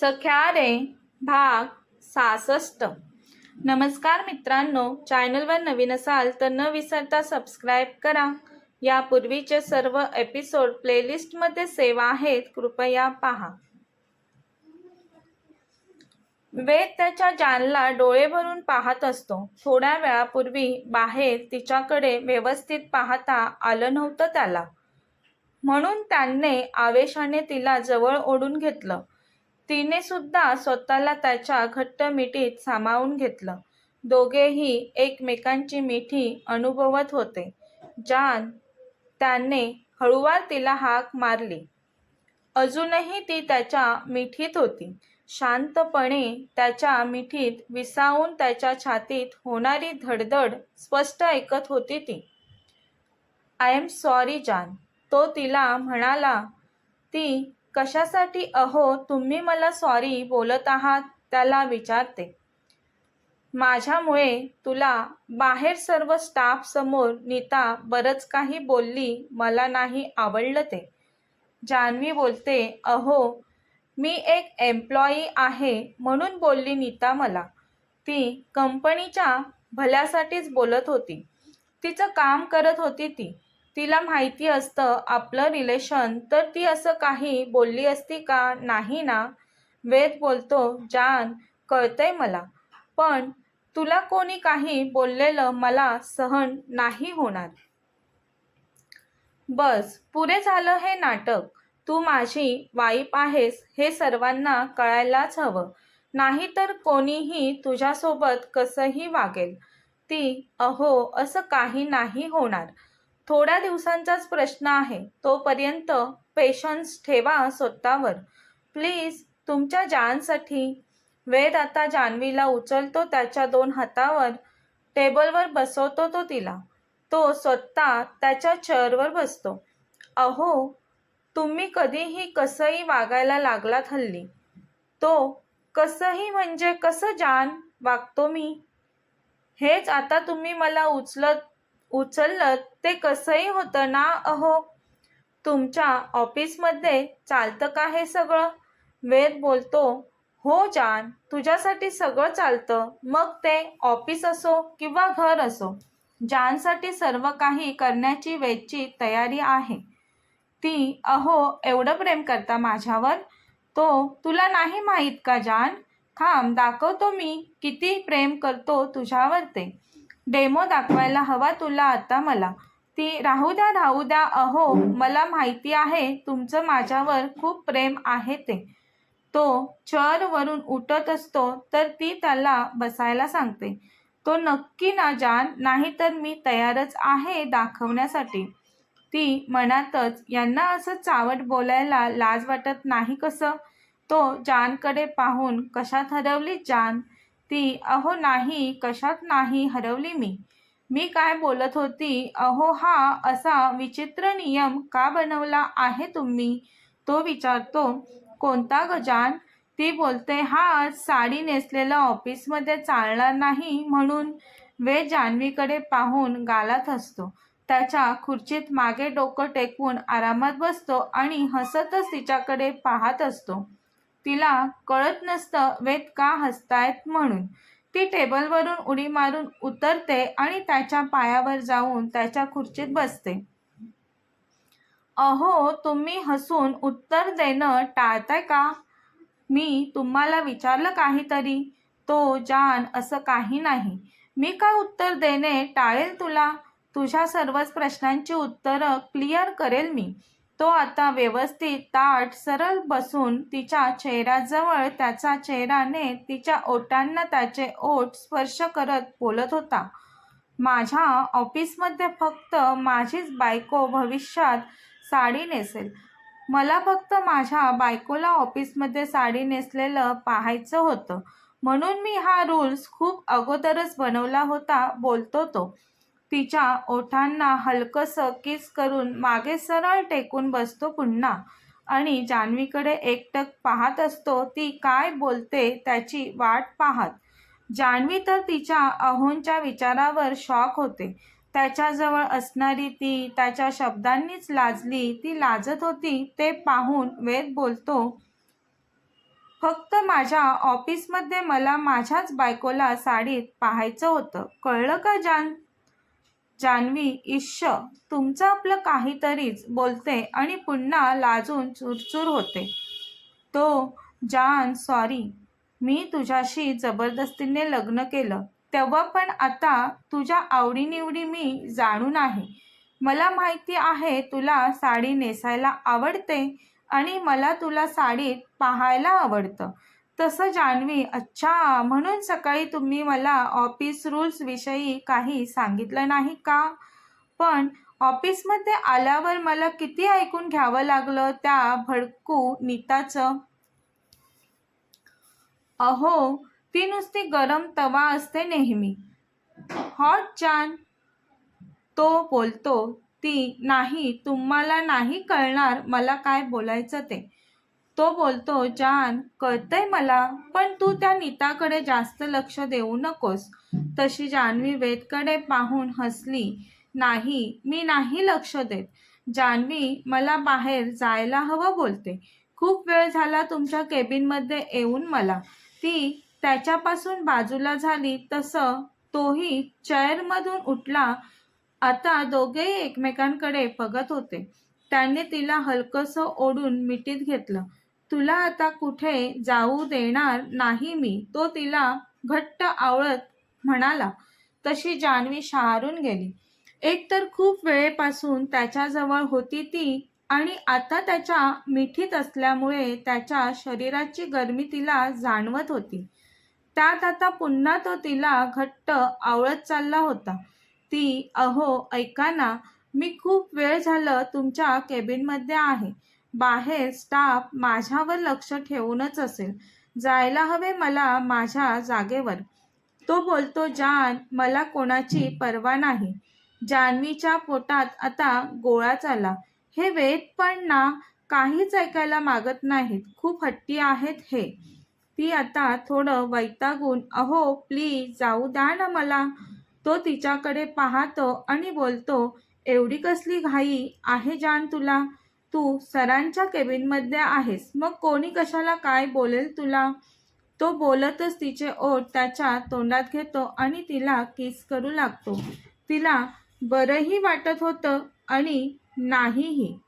सख्या रे भाग सहासष्ट. नमस्कार मित्रांनो चॅनलवर नवीन असाल तर न विसरता सबस्क्राईब करा. यापूर्वीचे सर्व एपिसोड प्लेलिस्टमध्ये सेवा आहेत कृपया पहा. वेद त्याच्या जानला डोळे भरून पाहत असतो. थोड्या वेळापूर्वी बाहेर तिच्याकडे व्यवस्थित पाहता आलं नव्हतं त्याला. म्हणून त्याने आवेशाने तिला जवळ ओढून घेतलं. तिने सुद्धा स्वतःला त्याच्या घट्ट मिठीत सामावून घेतलं. दोघेही एकमेकांची मिठी अनुभवत होते. जान त्याने हळुवार तिला हाक मारली. अजूनही ती त्याच्या मिठीत होती. शांतपणे त्याच्या मिठीत विसावून त्याच्या छातीत होणारी धडधड स्पष्ट ऐकत होती ती. आय एम सॉरी जान. तो तिला म्हणाला ती कशासाठी अहो तुम्ही मला सॉरी बोलत आहात त्याला विचारते. माझ्यामुळे तुला बाहेर सर्व स्टाफ समोर नीता बरंच काही बोलली मला नाही आवडलं ते. जान्हवी बोलते अहो मी एक एम्प्लॉई आहे म्हणून बोलली नीता मला. ती कंपनीच्या भल्यासाठीच बोलत होती. तिचं काम करत होती ती. तिला माहिती असतं आपलं रिलेशन तर ती असं काही बोलली असती का? नाही ना. वेद बोलतो जान कळतंय मला. पण तुला कोणी काही बोललेलं मला सहन नाही होणार. बस पुरे झालं हे नाटक. तू माझी वाईफ आहेस हे सर्वांना कळायलाच हवं. नाहीतर कोणीही तुझ्यासोबत कसंही वागेल. ती अहो असं काही नाही होणार. थोड्या दिवसांचाच प्रश्न आहे. तोपर्यंत पेशन्स ठेवा स्वतःवर. प्लीज तुमच्या जानसाठी वेद आता जान्हवीला उचलतो त्याच्या दोन हातावर टेबलवर बसवतो तो तिला. तो स्वतः त्याच्या चेअरवर बसतो. अहो तुम्ही कधीही कसंही वागायला लागलात हल्ली. तो कसंही म्हणजे कसं जान वागतो मी? हेच आता तुम्ही मला उचलत उचललं ते कसंही होतं ना अहो? तुमच्या ऑफिसमध्ये चालतं का हे सगळं? वेद बोलतो हो जान तुझ्यासाठी सगळं चालतं. मग ते ऑफिस असो किंवा घर असो जानसाठी सर्व काही करण्याची वेदची तयारी आहे. ती अहो एवढं प्रेम करता माझ्यावर? तो तुला नाही माहीत का जान? थांब दाखवतो मी किती प्रेम करतो तुझ्यावर ते. डेमो दाखवायला हवा तुला आता मला. ती राहू द्या राहू द्या अहो मला माहिती आहे तुमचं माझ्यावर खूप प्रेम आहे ते. तो चरवरून उठत असतो तर ती त्याला बसायला सांगते. तो नक्की ना जान नाही तर मी तयारच आहे दाखवण्यासाठी. ती मनातच यांना असं चावट बोलायला लाज वाटत नाही कसं? तो जानकडे पाहून कशात हरवली जान ती अहो नाही कशात नाही हरवली मी? मी काय बोलत होती? अहो हा असा विचित्र नियम का बनवला आहे तुम्ही? तो विचारतो कोणता गजान ती बोलते हा साडी नेसलेला ऑफिसमध्ये चालणार नाही म्हणून वे जान्हवीकडे पाहून गालात असतो त्याच्या खुर्चीत मागे डोकं टेकवून आरामात बसतो आणि हसतच तिच्याकडे पाहत असतो. तिला कळत नसतं वेद का हसतायत म्हणून. ती टेबलवरून उडी मारून उतरते आणि त्याच्या पायावर जाऊन त्याच्या खुर्चीत बसते. अहो तुम्ही हसून उत्तर देणं टाळताय का? मी तुम्हाला विचारलं काहीतरी. तो जान असं काही नाही. मी काय उत्तर देणे टाळेल तुला? तुझ्या सर्वच प्रश्नांची उत्तरं क्लिअर करेल मी. तो आता व्यवस्थित ताट सरळ बसून तिच्या चेहऱ्याजवळ त्याचा चेहराने तिच्या ओटांना त्याचे ओठ स्पर्श करत बोलत होता. माझ्या ऑफिसमध्ये फक्त माझीच बायको भविष्यात साडी नेसेल. मला फक्त माझ्या बायकोला ऑफिसमध्ये साडी नेसलेलं पाहायचं होतं. म्हणून मी हा रूल्स खूप अगोदरच बनवला होता बोलतो तो. तिच्या ओठांना हलकस किस करून मागे सरळ टेकून बसतो पुन्हा. आणि जान्हवीकडे एकटक पाहत असतो ती काय बोलते त्याची वाट पाहत. जान्हवी तर तिच्या अहोंच्या विचारावर शॉक होते. त्याच्याजवळ असणारी ती त्याच्या शब्दांनीच लाजली ती लाजत होती ते पाहून वेद बोलतो फक्त माझ्या ऑफिसमध्ये मला माझ्याच बायकोला साडीत पाहायचं होतं. कळलं का जान? जान्हवी इश्श तुमचं आपलं काहीतरीच बोलते आणि पुन्हा लाजून चुरचूर होते. तो जान सॉरी मी तुझ्याशी जबरदस्तीने लग्न केलं. तेव्हा पण आता तुझ्या आवडीनिवडी मी जाणून आहे. मला माहिती आहे तुला साडी नेसायला आवडते आणि मला तुला साडीत पाहायला आवडतं. तसं जान्हवी. अच्छा म्हणून सकाळी तुम्ही मला ऑफिस रूल्सविषयी काही सांगितलं नाही का? पण ऑफिसमध्ये आल्यावर मला किती ऐकून घ्यावं लागलं त्या भडकू नीताचं? अहो ती नुसती गरम तवा असते नेहमी. हॉट जान तो बोलतो ती नाही तुम्हाला नाही कळणार मला काय बोलायचं ते. तो बोलतो जान कळतंय मला पण तू त्या नीताकडे जास्त लक्ष देऊ नकोस. तशी जान्हवी वेदकडे पाहून हसली. नाही मी नाही लक्ष देत. जान्हवी मला बाहेर जायला हवं बोलते. खूप वेळ झाला तुमच्या केबिनमध्ये येऊन मला. ती त्याच्यापासून बाजूला झाली तसं तोही चेअरमधून उठला. आता दोघेही एकमेकांकडे बघत होते. त्याने तिला हलकंसं ओढून मिठीत घेतलं. तुला आता कुठे जाऊ देणार नाही मी? तो तिला घट्ट आवळत म्हणाला. तशी जान्हवी शहारून गेली. एकतर खूप वेळेपासून त्याच्याजवळ होती ती आणि आता त्याच्या मिठीत असल्यामुळे त्याच्या शरीराची गरमी तिला जाणवत होती. त्यात आता पुन्हा तो तिला घट्ट आवळत चालला होता. ती अहो ऐका ना मी खूप वेळ झालं तुमच्या केबिनमध्ये आहे. बाहेर स्टाफ माझ्यावर लक्ष ठेवूनच असेल. जायला हवे मला माझ्या जागेवर. तो बोलतो जान मला कोणाची पर्वा नाही. जान्हवीच्या पोटात आता गोळाच आला हे वेद पण ना काहीच ऐकायला मागत नाहीत. खूप हट्टी आहेत हे. ती आता थोडं वैतागून अहो प्लीज जाऊ द्या ना मला. तो तिच्याकडे पाहतो आणि बोलतो एवढी कसली घाई आहे जान तुला? तू सरांच्या केबिनमध्ये आहेस. मग कोणी कशाला काय बोलेल तुला? तो बोलतच तिचे ओठ त्याच्या तोंडात घेतो आणि तिला किस करू लागतो. तिला बरंही वाटत होतं आणि नाहीही.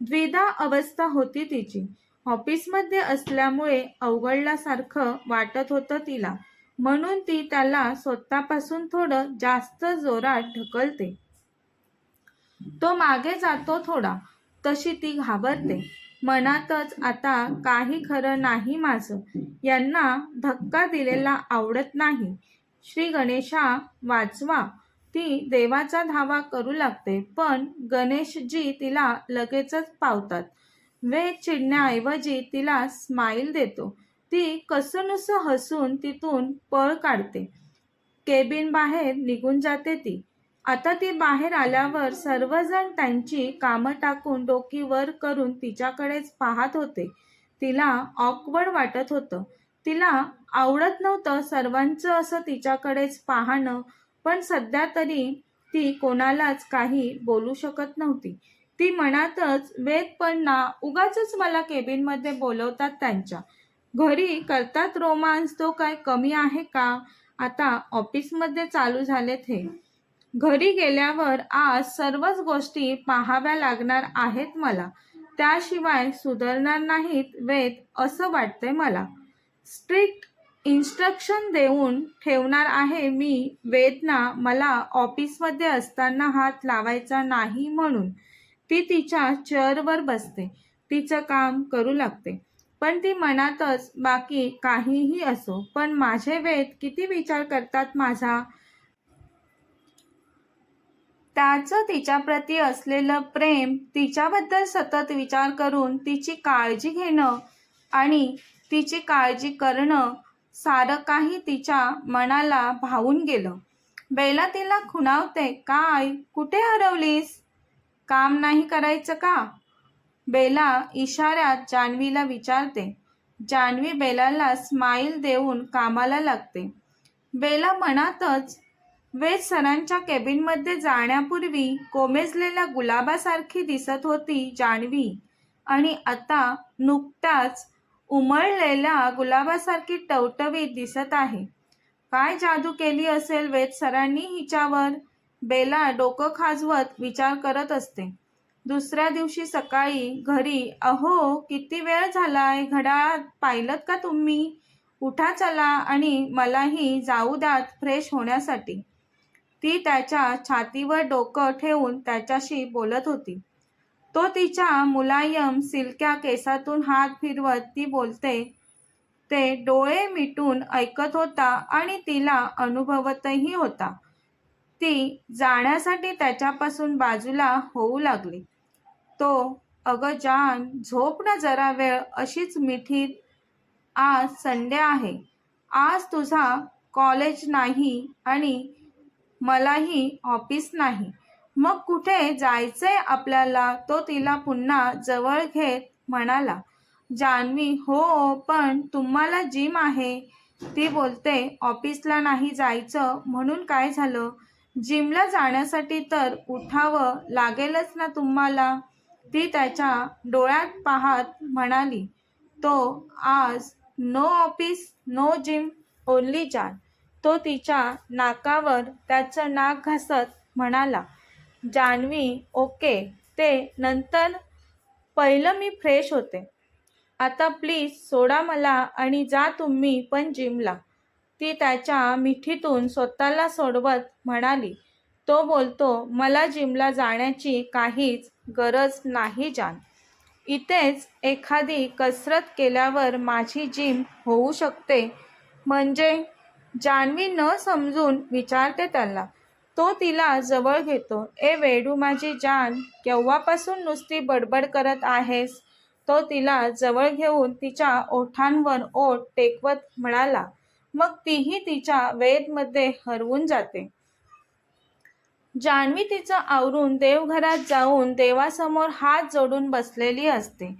द्विधा अवस्था होती तिची. ऑफिसमध्ये असल्यामुळे अवघडल्यासारखं वाटत होतं तिला. म्हणून ती त्याला स्वतःपासून थोडं जास्त जोरात ढकलते. तो मागे जातो थोडा. तशी ती घाबरते. मनातच आता काही खरं नाही माझं. यांना धक्का दिलेला आवडत नाही. श्री गणेशा वाचवा. ती देवाचा धावा करू लागते पण गणेशजी तिला लगेचच पावतात. वेद चिडण्याऐवजी तिला स्माईल देतो. ती कसनुस हसून तिथून पळ काढते. केबिन बाहेर निघून जाते ती. आता ती बाहेर आल्यावर सर्वजण त्यांची कामं टाकून डोकी वर करून तिच्याकडेच पाहत होते. तिला ऑकवर्ड वाटत होतं. तिला आवडत नव्हतं सर्वांचं असं तिच्याकडेच पाहणं पण सध्या तरी ती कोणालाच काही बोलू शकत नव्हती. ती मनातच वेद पण ना उगाच मला केबिनमध्ये बोलवतात त्यांच्या. घरी करतात रोमांस तो काय कमी आहे का? आता ऑफिसमध्ये चालू झालेत हे. घरी गेल्यावर आज सर्वच गोष्टी पाहाव्या लागणार आहेत मला. त्याशिवाय सुधारणार नाहीत वेद असं वाटतंय मला. स्ट्रिक्ट इन्स्ट्रक्शन देऊन ठेवणार आहे मी वेदना मला ऑफिसमध्ये असताना हात लावायचा नाही म्हणून. ती तिच्या चेअरवर बसते. तिचं काम करू लागते. पण ती मनातच बाकी काहीही असो पण माझे वेद किती विचार करतात माझा? त्याचं तिच्याप्रती असलेलं प्रेम तिच्याबद्दल सतत विचार करून तिची काळजी घेणं आणि तिची काळजी करणं सारं काही तिच्या मनाला भावून गेलं. बेला तिला खुणावते काय? कुठे हरवलीस? काम नाही करायचं का? बेला इशाऱ्यात जान्हवीला विचारते. जान्हवी बेलाला स्माईल देऊन कामाला लागते. बेला मनातच वेद सरांच्या केबिनमध्ये जाण्यापूर्वी कोमेजलेल्या गुलाबासारखी दिसत होती जान्हवी. आणि आता नुकत्याच उमळलेल्या गुलाबासारखी टवटवीत दिसत आहे. काय जादू केली असेल वेद सरांनी हिच्यावर? बेला डोकं खाजवत विचार करत असते. दुसऱ्या दिवशी सकाळी घरी अहो किती वेळ झालाय? घड्याळात पाहिलं का तुम्ही? उठा चला आणि मलाही जाऊ द्यात फ्रेश होण्यासाठी. ती त्याच्या छातीवर डोकं ठेवून त्याच्याशी बोलत होती. तो तिच्या मुलायम सिल्क्या केसातून हात फिरवत ती बोलते ते डोळे मिटून ऐकत होता आणि तिला अनुभवतही होता. ती जाण्यासाठी त्याच्यापासून बाजूला होऊ लागली. तो अगं जान झोप ना जरा वेळ अशीच मिठी आज संडे आहे. आज तुझा कॉलेज नाही आणि मलाही ऑफिस नाही. मग कुठे जायचंय आपल्याला? तो तिला पुन्हा जवळ घेत म्हणाला. जान्हवी हो पण तुम्हाला जिम आहे. ती बोलते ऑफिसला नाही जायचं. म्हणून काय झालं? जिमला जाण्यासाठी तर उठावं लागेलच ना तुम्हाला. ती त्याच्या डोळ्यात पाहत म्हणाली तो आज no office no gym only जान. तो तिच्या नाकावर त्याचं नाक घासत म्हणाला जान्हवी ओके. ते नंतर पहिलं मी फ्रेश होते. आता प्लीज सोडा मला आणि जा तुम्ही पण जिमला. ती त्याच्या मिठीतून स्वतःला सोडवत म्हणाली तो बोलतो मला जिमला जाण्याची काहीच गरज नाही जान. इथेच एखादी कसरत केल्यावर माझी जिम होऊ शकते. म्हणजे जान्हवी न समजून विचारते त्याला तो तिला जवळ घेतो. ए वेडू माझी जान केव्हापासून नुसती बडबड करत आहेस? तो तिला जवळ घेऊन तिच्या ओठांवर ओठ टेकवत म्हणाला. मग तीही तिच्या वेदमध्ये हरवून जाते. जान्हवी तिचं आवरून देवघरात जाऊन देवासमोर हात जोडून बसलेली असते.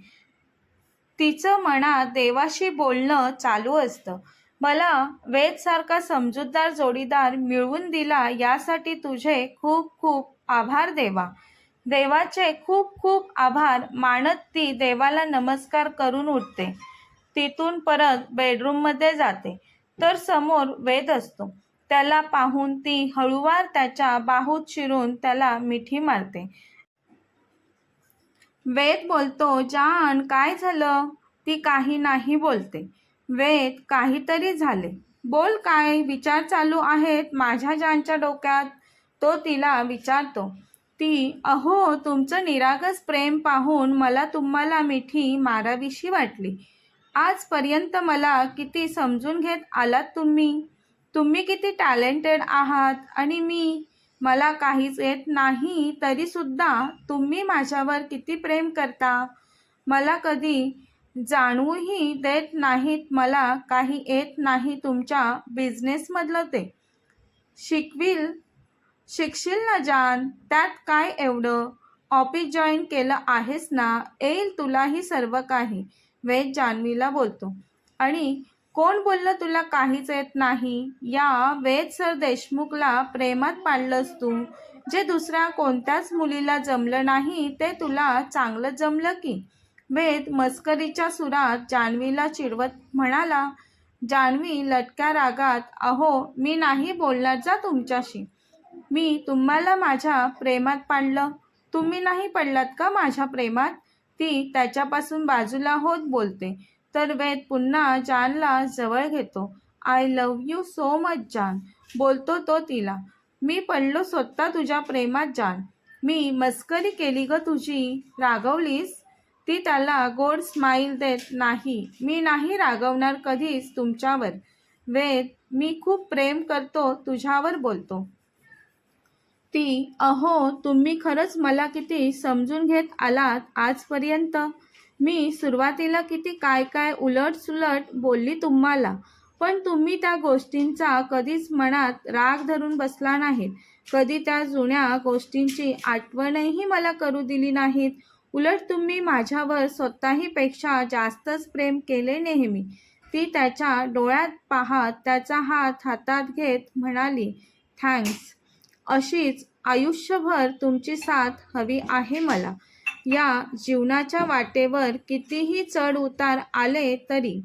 तिचं मनात देवाशी बोलणं चालू असतं. मला वेदसारखा समजूतदार जोडीदार मिळवून दिला यासाठी तुझे खूप खूप आभार देवा. देवाचे खूप खूप आभार. मानत ती देवाला नमस्कार करून उठते. तिथून परत बेडरूममध्ये जाते. तर समोर वेद असतो. त्याला पाहून ती हळूवार त्याच्या बाहूत शिरून त्याला मिठी मारते. वेद बोलतो जान काय झालं? ती काही नाही बोलते. वेद काहीतरी झाले. बोल काय? विचार चालू आहेत माझ्या ज्यांच्या डोक्यात. तो तिला विचारतो. ती अहो तुमचं निरागस प्रेम पाहून मला तुम्हाला मिठी मारावीशी वाटली. आजपर्यंत मला किती समजून घेत आलात तुम्ही? तुम्ही किती टॅलेंटेड आहात? आणि मी मला काहीच येत नाही तरीसुद्धा तुम्ही माझ्यावर किती प्रेम करता? मला कधी जाणवूही देत नाहीत मला काही येत नाही तुमच्या बिझनेसमधलं ते. शिकविल शिकशील ना जान त्यात काय एवढं? ऑफिस जॉईन केलं आहेस ना? येईल तुलाही सर्व काही. वेद जान्हवीला बोलतो. आणि कोण बोललं तुला काहीच येत नाही? या वेद सर देशमुखला प्रेमात पाडलंस तू. जे दुसऱ्या कोणत्याच मुलीला जमलं नाही ते तुला चांगलं जमलं की. वेद मस्करीच्या सुरात जान्हवीला चिडवत म्हणाला जान्हवी लटक्या रागात अहो मी नाही बोलणार जा तुमच्याशी. मी तुम्हाला माझ्या प्रेमात पाडलं. तुम्ही नाही पडलात का माझ्या प्रेमात? ती त्याच्यापासून बाजूला होत बोलते. तर वेद पुन्हा जानला जवळ घेतो. I love you so much जान. बोलतो तो तिला. मी पडलो स्वतः तुझ्या प्रेमात जान. मी मस्करी केली ग तुझी. रागवलीस? ती त्याला गोड स्माईल देत नाही. मी नाही रागवणार कधीच तुमच्यावर. वेद मी खूप प्रेम करतो तुझ्यावर बोलतो. ती अहो तुम्ही खरंच मला किती समजून घेत आलात आजपर्यंत? मी सुरुवातीला किती काय काय उलट बोलली तुम्हाला पण तुम्ही त्या गोष्टींचा कधीच मनात राग धरून बसला नाहीत. कधी त्या जुन्या गोष्टींची आठवणही मला करू दिली नाहीत. उलट तुम्ही माझ्यावर स्वतःहीपेक्षा जास्तच प्रेम केले नेहमी. ती त्याच्या डोळ्यात पाहत त्याचा हात हातात घेत म्हणाली थँक्स. अशीच आयुष्यभर तुमची साथ हवी आहे मला. या जीवनाच्या वाटेवर कितीही चढ उतार आले तरी.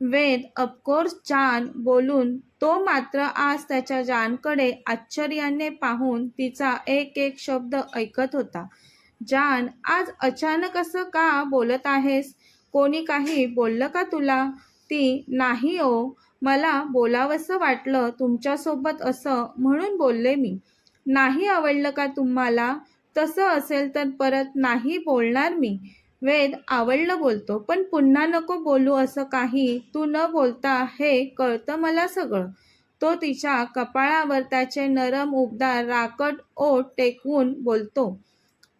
वेद अपकोर्स जान बोलून तो मात्र आज त्याच्या जानकडे आश्चर्याने पाहून तिचा एक एक शब्द ऐकत होता. जान आज अचानक असं का बोलत आहेस? कोणी काही बोललं का तुला? ती नाही ओ मला बोलावंसं वाटलं तुमच्यासोबत असं म्हणून बोलले मी. नाही आवडलं का तुम्हाला? तसं असेल तर परत नाही बोलणार मी. वेद आवडलं बोलतो पण पुन्हा नको बोलू असं काही तू न बोलता हे कळतं मला सगळं. तो तिच्या कपाळावर त्याचे नरम उबदार राकट ओठ टेकवून बोलतो.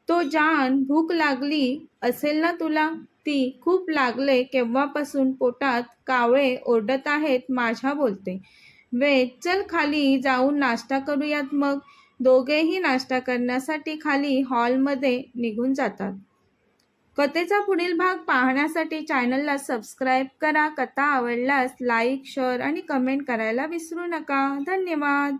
तो जान भूक लागली असेल ना तुला? ती खूप लागले केव्हापासून पोटात कावळे ओरडत आहेत माझ्या बोलते. वे चल खाली जाऊन नाश्ता करूयात मग. दोघेही नाश्ता करण्यासाठी खाली हॉलमध्ये निघून जातात. कथेचा पुढील भाग पाहण्यासाठी चॅनलला सबस्क्राईब करा. कथा आवडल्यास लाईक शेअर आणि कमेंट करायला विसरू नका. धन्यवाद.